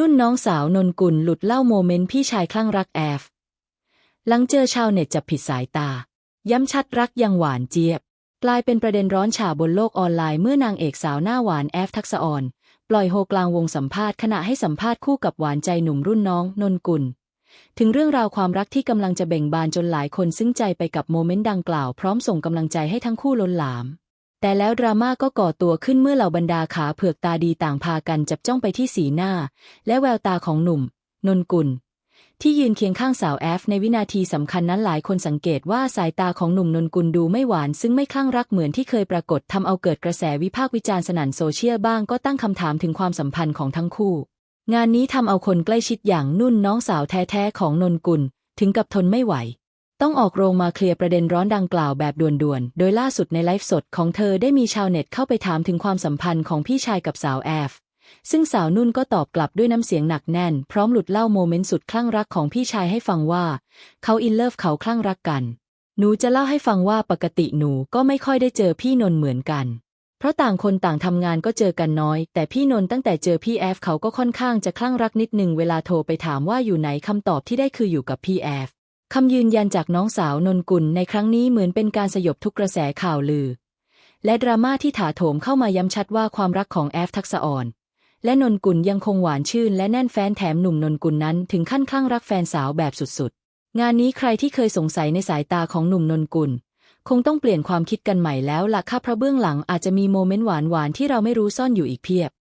นุ่นน้องสาวนนกุลหลุดเล่าโมเมนต์พี่ชายคลั่งรักแอฟ หลังเจอชาวเน็ตจับผิดสายตา ย้ำชัดรักยังหวานเจี๊ยบ กลายเป็นประเด็นร้อนฉาบนโลกออนไลน์เมื่อนางเอกสาวหน้าหวานแอฟทักษออน ปล่อยโฮกลางวงสัมภาษณ์ขณะให้สัมภาษณ์คู่กับหวานใจหนุ่มรุ่นน้องนนกุล ถึงเรื่องราวความรักที่กำลังจะเบ่งบานจนหลายคนซึ้งใจไปกับโมเมนต์ดังกล่าวพร้อมส่งกำลังใจให้ทั้งคู่ล้นหลาม แต่แล้วดราม่าก็ก่อตัวขึ้นเมื่อเหล่าบรรดาขาเผือกตาดีต่างพากันจับจ้องไปที่สีหน้า และแววตาของหนุ่ม นนกุล ที่ยืนเคียงข้างสาวแอฟในวินาทีสำคัญนั้นหลายคนสังเกตว่าสายตาของหนุ่มนนกุลดูไม่หวาน ซึ่งไม่คลั่งรักเหมือนที่เคยปรากฏทำเอาเกิดกระแสวิพากษ์วิจารณ์สนั่นโซเชียลบ้างก็ตั้งคำถามถึงความสัมพันธ์ของทั้งคู่ งานนี้ทำเอาคนใกล้ชิดอย่างนุ่นน้องสาวแท้ๆของนนกุล ถึงกับทนไม่ไหว ต้องออกโรงมาเคลียร์ประเด็นร้อนดังกล่าวแบบด่วนๆ โดยล่าสุดในไลฟ์สดของเธอได้มีชาวเน็ตเข้าไปถามถึงความสัมพันธ์ของพี่ชายกับสาวแอฟ ซึ่งสาวนุ่นก็ตอบกลับด้วยน้ำเสียงหนักแน่น พร้อมหลุดเล่าโมเมนต์สุดคลั่งรักของพี่ชายให้ฟังว่า เขาอินเลิฟเขาคลั่งรักกัน หนูจะเล่าให้ฟังว่าปกติหนูก็ไม่ค่อยได้เจอพี่นนท์เหมือนกัน เพราะต่างคนต่างทำงานก็เจอกันน้อย แต่พี่นนท์ตั้งแต่เจอพี่แอฟเขาก็ค่อนข้างจะคลั่งรักนิดหนึ่งเวลาโทรไปถามว่าอยู่ไหนคำตอบที่ได้คืออยู่กับพี่แอฟ คำยืนยันจากน้องสาวนนกุลในครั้งนี้เหมือนเป็นการสยบทุกกระแสข่าวลือ และดราม่าที่ถาโถมเข้ามาย้ำชัดว่าความรักของแอฟทักษะอ่อน และนนกุลยังคงหวานชื่น และแน่นแฟนแถมหนุ่มนนกุลนั้นถึงขั้นคลั่งรักแฟนสาวแบบสุดๆ งานนี้ใครที่เคยสงสัยในสายตาของหนุ่มนนกุล คงต้องเปลี่ยนความคิดกันใหม่แล้วล่ะค่ะเพราะเบื้องหลังอาจจะมีโมเมนต์หวานๆที่เราไม่รู้ซ่อนอยู่อีกเพียบ